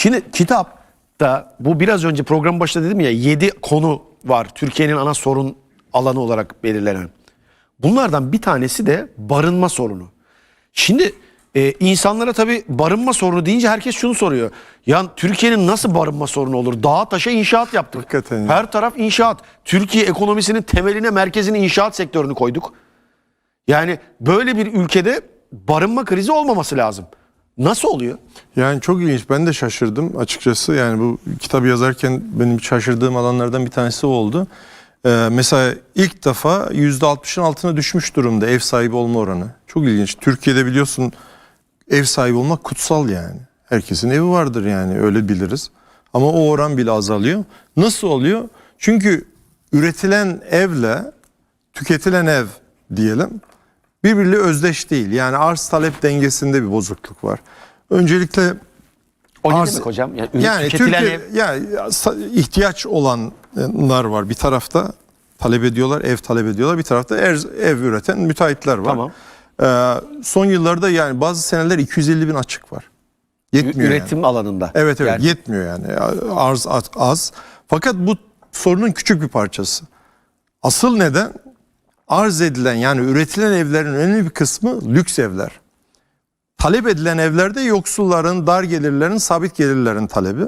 Şimdi kitapta bu biraz önce program başında dedim ya 7 konu var Türkiye'nin ana sorun alanı olarak belirlenen. Bunlardan bir tanesi de barınma sorunu. Şimdi e, insanlara tabii barınma sorunu deyince herkes şunu soruyor. Ya Türkiye'nin nasıl barınma sorunu olur? Dağa taşa inşaat yaptık. Hakikaten ya. Her taraf inşaat. Türkiye ekonomisinin temeline merkezine inşaat sektörünü koyduk. Yani böyle bir ülkede barınma krizi olmaması lazım. Nasıl oluyor? Yani çok ilginç. Ben de şaşırdım açıkçası. Yani bu kitabı yazarken benim şaşırdığım alanlardan bir tanesi oldu. Ee, mesela ilk defa %60'ın altına düşmüş durumda ev sahibi olma oranı. Çok ilginç. Türkiye'de biliyorsun ev sahibi olmak kutsal yani. Herkesin evi vardır yani öyle biliriz. Ama o oran bile azalıyor. Nasıl oluyor? Çünkü üretilen evle tüketilen ev diyelim birbiriyle özdeş değil. Yani arz talep dengesinde bir bozukluk var. Öncelikle O ne Arz- demek hocam? Yani, yani tüketilen Türkiye ev- ya sa- ihtiyaç olanlar var. Bir tarafta talep ediyorlar, ev talep ediyorlar. Bir tarafta ev, ev üreten müteahhitler var. Tamam. Ee, son yıllarda yani bazı seneler 250 bin açık var. Yetmiyor üretim yani. alanında. Evet evet Yani yetmiyor yani arz az. Fakat bu sorunun küçük bir parçası. Asıl neden arz edilen yani üretilen evlerin önemli bir kısmı lüks evler. Talep edilen evlerde yoksulların, dar gelirlerin, sabit gelirlerin talebi.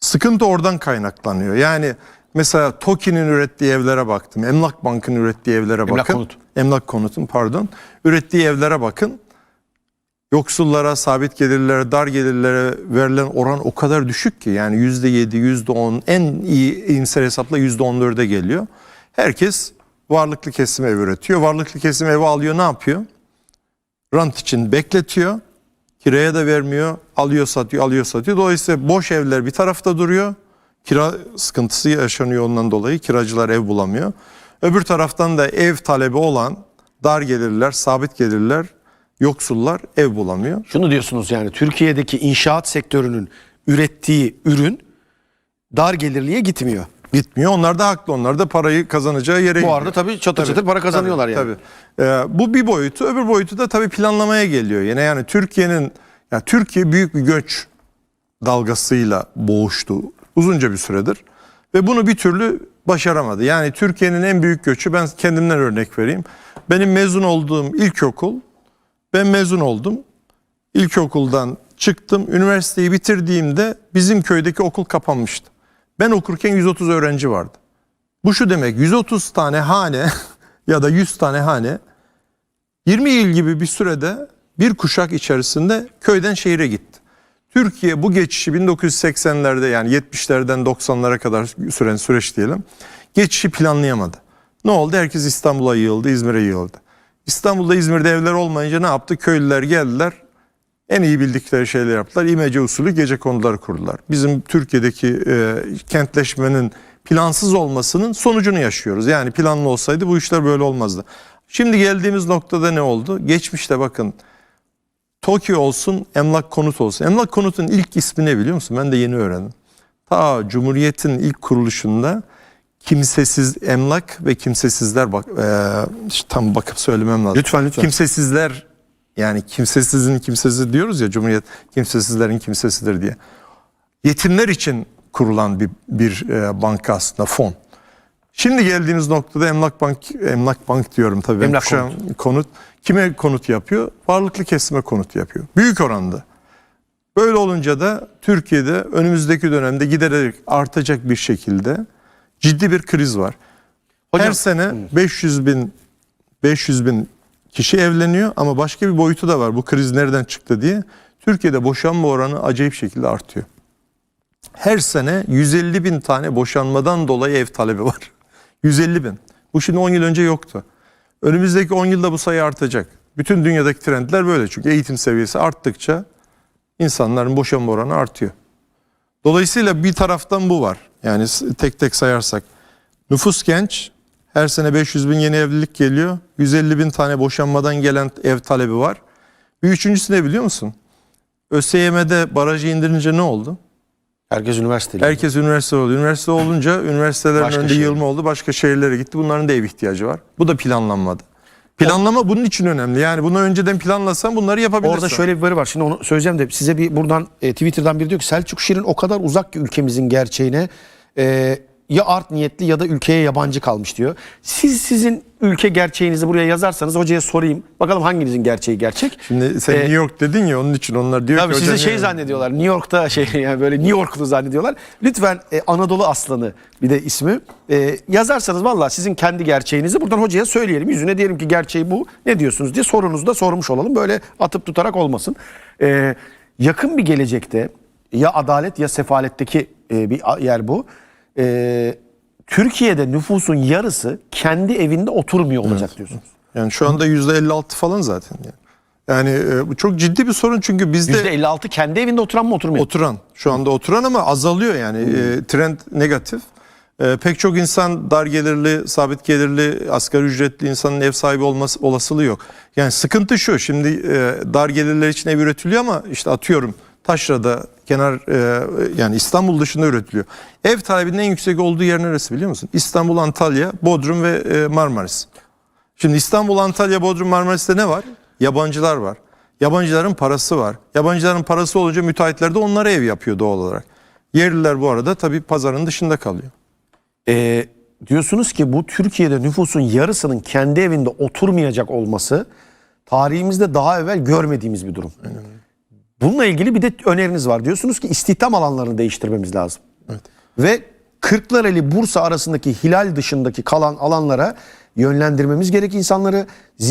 Sıkıntı oradan kaynaklanıyor. Yani mesela TOKİ'nin ürettiği evlere baktım. Emlak Bank'ın ürettiği evlere bakın. Konut. Emlak Konut'un pardon. Ürettiği evlere bakın. Yoksullara, sabit gelirlere, dar gelirlere verilen oran o kadar düşük ki. Yani yüzde yedi, yüzde on, en iyi iyimser hesapla yüzde on dörde geliyor. Herkes varlıklı kesim ev üretiyor. Varlıklı kesim evi alıyor ne yapıyor? Rant için bekletiyor. Kiraya da vermiyor. Alıyor satıyor, alıyor satıyor. Dolayısıyla boş evler bir tarafta duruyor. Kira sıkıntısı yaşanıyor ondan dolayı. Kiracılar ev bulamıyor. Öbür taraftan da ev talebi olan dar gelirler, sabit gelirler, yoksullar ev bulamıyor. Şunu diyorsunuz yani Türkiye'deki inşaat sektörünün ürettiği ürün dar gelirliye gitmiyor. Gitmiyor. Onlar da haklı. Onlar da parayı kazanacağı yere Bu gidiyor. arada tabii çatır çatır para kazanıyorlar yani. Tabii. Ee, bu bir boyutu. Öbür boyutu da tabii planlamaya geliyor. Yine yani Türkiye'nin ya Türkiye büyük bir göç dalgasıyla boğuştu uzunca bir süredir ve bunu bir türlü başaramadı. Yani Türkiye'nin en büyük göçü ben kendimden örnek vereyim. Benim mezun olduğum ilkokul ben mezun oldum. İlkokuldan çıktım. Üniversiteyi bitirdiğimde bizim köydeki okul kapanmıştı. Ben okurken 130 öğrenci vardı. Bu şu demek 130 tane hane ya da 100 tane hane 20 yıl gibi bir sürede bir kuşak içerisinde köyden şehire gitti. Türkiye bu geçişi 1980'lerde yani 70'lerden 90'lara kadar süren süreç diyelim. Geçişi planlayamadı. Ne oldu? Herkes İstanbul'a yığıldı, İzmir'e yığıldı. İstanbul'da İzmir'de evler olmayınca ne yaptı? Köylüler geldiler. En iyi bildikleri şeyler yaptılar. İmece usulü gece konuları kurdular. Bizim Türkiye'deki e, kentleşmenin plansız olmasının sonucunu yaşıyoruz. Yani planlı olsaydı bu işler böyle olmazdı. Şimdi geldiğimiz noktada ne oldu? Geçmişte bakın TOKİ olsun, Emlak Konut olsun. Emlak Konut'un ilk ismi ne biliyor musun? Ben de yeni öğrendim. Ta Cumhuriyet'in ilk kuruluşunda kimsesiz emlak ve kimsesizler bak e, tam bakıp söylemem lazım. Lütfen, lütfen. Kimsesizler yani kimsesizin kimsesiz diyoruz ya Cumhuriyet kimsesizlerin kimsesidir diye. Yetimler için kurulan bir bir e, banka aslında fon. Şimdi geldiğimiz noktada Emlak Bank Emlak Bank diyorum tabii. Emlak kuşağım konut. Kime konut yapıyor? Varlıklı kesime konut yapıyor. Büyük oranda. Böyle olunca da Türkiye'de önümüzdeki dönemde giderek artacak bir şekilde ciddi bir kriz var. Hocam- Her sene 500 bin 500 bin kişi evleniyor ama başka bir boyutu da var. Bu kriz nereden çıktı diye. Türkiye'de boşanma oranı acayip şekilde artıyor. Her sene 150 bin tane boşanmadan dolayı ev talebi var. 150 bin. Bu şimdi 10 yıl önce yoktu. Önümüzdeki 10 yılda bu sayı artacak. Bütün dünyadaki trendler böyle çünkü eğitim seviyesi arttıkça insanların boşanma oranı artıyor. Dolayısıyla bir taraftan bu var. Yani tek tek sayarsak. Nüfus genç. Her sene 500 bin yeni evlilik geliyor. 150 bin tane boşanmadan gelen ev talebi var. Bir üçüncüsü ne biliyor musun? ÖSYM'de barajı indirince ne oldu? Herkes üniversiteli. Herkes üniversite oldu. Üniversite olunca üniversitelerin Başka önünde şehir. yığılma oldu. Başka şehirlere gitti. Bunların da ev ihtiyacı var. Bu da planlanmadı. Planlama bunun için önemli. Yani bunu önceden planlasan bunları yapabilirsin. Orada şöyle bir veri var. Şimdi onu söyleyeceğim de size bir buradan e, Twitter'dan biri diyor ki Selçuk Şirin o kadar uzak ki ülkemizin gerçeğine e, ya art niyetli ya da ülkeye yabancı kalmış diyor. Siz sizin ülke gerçeğinizi buraya yazarsanız hocaya sorayım. Bakalım hanginizin gerçeği gerçek? Şimdi sen Ee, New York dedin ya onun için onlar diyor Tabii ki sizi şey yani- zannediyorlar. New York'ta şey yani böyle New Yorklu zannediyorlar. Lütfen e, Anadolu Aslanı bir de ismi. E, yazarsanız valla sizin kendi gerçeğinizi buradan hocaya söyleyelim. Yüzüne diyelim ki gerçeği bu. Ne diyorsunuz diye sorunuzu da sormuş olalım. Böyle atıp tutarak olmasın. E, yakın bir gelecekte ya adalet ya sefaletteki e, bir yer bu. E, Türkiye'de nüfusun yarısı kendi evinde oturmuyor olacak diyorsunuz. Yani şu anda %56 falan zaten yani. Yani e, bu çok ciddi bir sorun çünkü bizde %56 kendi evinde oturan mı oturmuyor? oturan şu anda oturan ama azalıyor yani E, trend negatif. E, pek çok insan dar gelirli, sabit gelirli, asgari ücretli insanın ev sahibi olması olasılığı yok. Yani sıkıntı şu şimdi e, dar gelirler için ev üretiliyor ama işte atıyorum Taşra'da kenar e, yani İstanbul dışında üretiliyor. Ev talebinin en yüksek olduğu yer neresi biliyor musun? İstanbul, Antalya, Bodrum ve e, Marmaris. Şimdi İstanbul, Antalya, Bodrum, Marmaris'te ne var? Yabancılar var. Yabancıların parası var. Yabancıların parası olunca müteahhitler de onlara ev yapıyor doğal olarak. Yerliler bu arada tabii pazarın dışında kalıyor. Ee, diyorsunuz ki bu Türkiye'de nüfusun yarısının kendi evinde oturmayacak olması tarihimizde daha evvel görmediğimiz bir durum. Bununla ilgili bir de öneriniz var. Diyorsunuz ki istihdam alanlarını değiştirmemiz lazım. Ve Kırklareli Bursa arasındaki hilal dışındaki kalan alanlara yönlendirmemiz gerek insanları.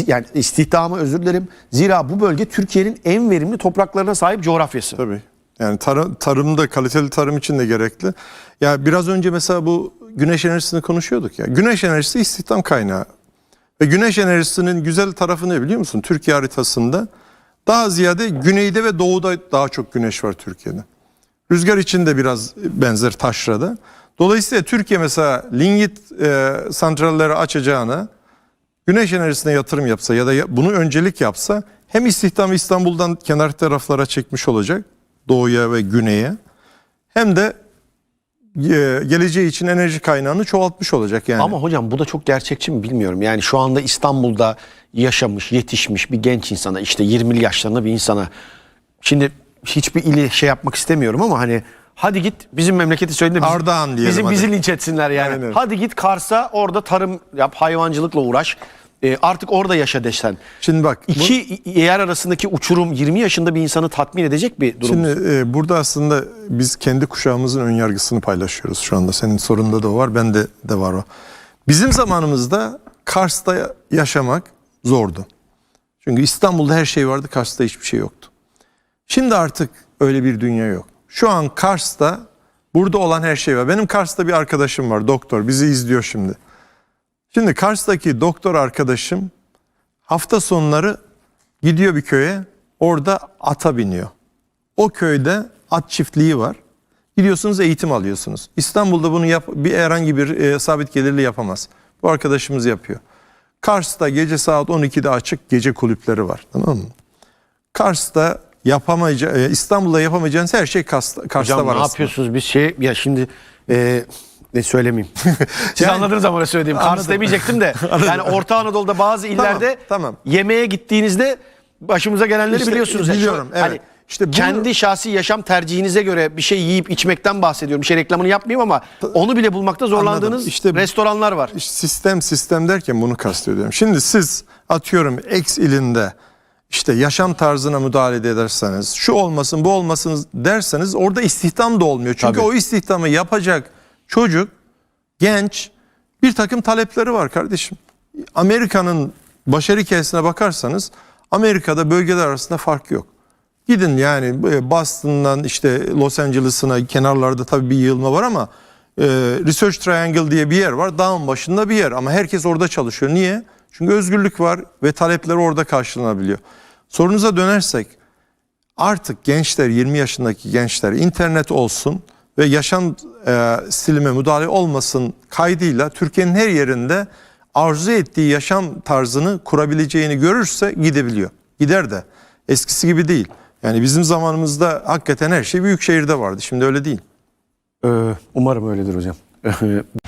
Yani istihdamı özür dilerim. Zira bu bölge Türkiye'nin en verimli topraklarına sahip coğrafyası. Tabii. Yani tarım, tarımda kaliteli tarım için de gerekli. Ya biraz önce mesela bu güneş enerjisini konuşuyorduk ya. Güneş enerjisi istihdam kaynağı. Ve güneş enerjisinin güzel tarafı ne biliyor musun? Türkiye haritasında daha ziyade güneyde ve doğuda daha çok güneş var Türkiye'de. Rüzgar için de biraz benzer taşrada. Dolayısıyla Türkiye mesela lignit e, santralleri açacağına güneş enerjisine yatırım yapsa ya da bunu öncelik yapsa hem istihdamı İstanbul'dan kenar taraflara çekmiş olacak doğuya ve güneye hem de geleceği için enerji kaynağını çoğaltmış olacak yani. Ama hocam bu da çok gerçekçi mi bilmiyorum. Yani şu anda İstanbul'da yaşamış, yetişmiş bir genç insana işte 20'li yaşlarında bir insana şimdi hiçbir ili şey yapmak istemiyorum ama hani hadi git bizim memleketi söylediğinde bizim, Ardahan diyelim bizim hadi. bizi linç etsinler yani. Aynen. Hadi git Kars'a orada tarım yap, hayvancılıkla uğraş. E, artık orada yaşa desen. Şimdi bak bu- İki yer arasındaki uçurum 20 yaşında bir insanı tatmin edecek bir durum. Şimdi e, burada aslında biz kendi kuşağımızın ön yargısını paylaşıyoruz şu anda. Senin sorunda da o var, bende de var o. Bizim zamanımızda Kars'ta yaşamak zordu. Çünkü İstanbul'da her şey vardı, Kars'ta hiçbir şey yoktu. Şimdi artık öyle bir dünya yok. Şu an Kars'ta burada olan her şey var. Benim Kars'ta bir arkadaşım var, doktor. Bizi izliyor şimdi. Şimdi Kars'taki doktor arkadaşım hafta sonları gidiyor bir köye, orada ata biniyor. O köyde at çiftliği var. Gidiyorsunuz eğitim alıyorsunuz. İstanbul'da bunu yap, bir herhangi bir e, sabit gelirli yapamaz. Bu arkadaşımız yapıyor. Kars'ta gece saat 12'de açık gece kulüpleri var. Tamam mı? Kars'ta yapamayacağı, e, İstanbul'da yapamayacağınız her şey Kars'ta, Kars'ta Hocam var ne aslında. yapıyorsunuz biz şey ya şimdi e, ne söylemeyeyim. Siz Yani- anladınız ama ne söylediğim. Kars demeyecektim de. yani Orta Anadolu'da bazı illerde tamam. yemeğe gittiğinizde başımıza gelenleri İşte, biliyorsunuz. Yani biliyorum, evet. Hani İşte bunu- kendi şahsi yaşam tercihinize göre bir şey yiyip içmekten bahsediyorum. Bir şey reklamını yapmayayım ama onu bile bulmakta zorlandığınız Anladım. İşte- restoranlar var. İşte sistem sistem derken bunu kastediyorum. Şimdi siz atıyorum X ilinde işte yaşam tarzına müdahale ederseniz, şu olmasın bu olmasın derseniz orada istihdam da olmuyor. Çünkü Tabii. o istihdamı yapacak çocuk, genç bir takım talepleri var kardeşim. Amerika'nın başarı hikayesine bakarsanız Amerika'da bölgeler arasında fark yok. Gidin yani e, Boston'dan işte Los Angeles'ına kenarlarda tabii bir yığılma var ama e, Research Triangle diye bir yer var. Dağın başında bir yer ama herkes orada çalışıyor. Niye? Çünkü özgürlük var ve talepleri orada karşılanabiliyor. Sorunuza dönersek artık gençler 20 yaşındaki gençler internet olsun ve yaşam e, stilime müdahale olmasın kaydıyla Türkiye'nin her yerinde arzu ettiği yaşam tarzını kurabileceğini görürse gidebiliyor. Gider de eskisi gibi değil. Yani bizim zamanımızda hakikaten her şey büyük şehirde vardı. Şimdi öyle değil. Ee, umarım öyledir hocam.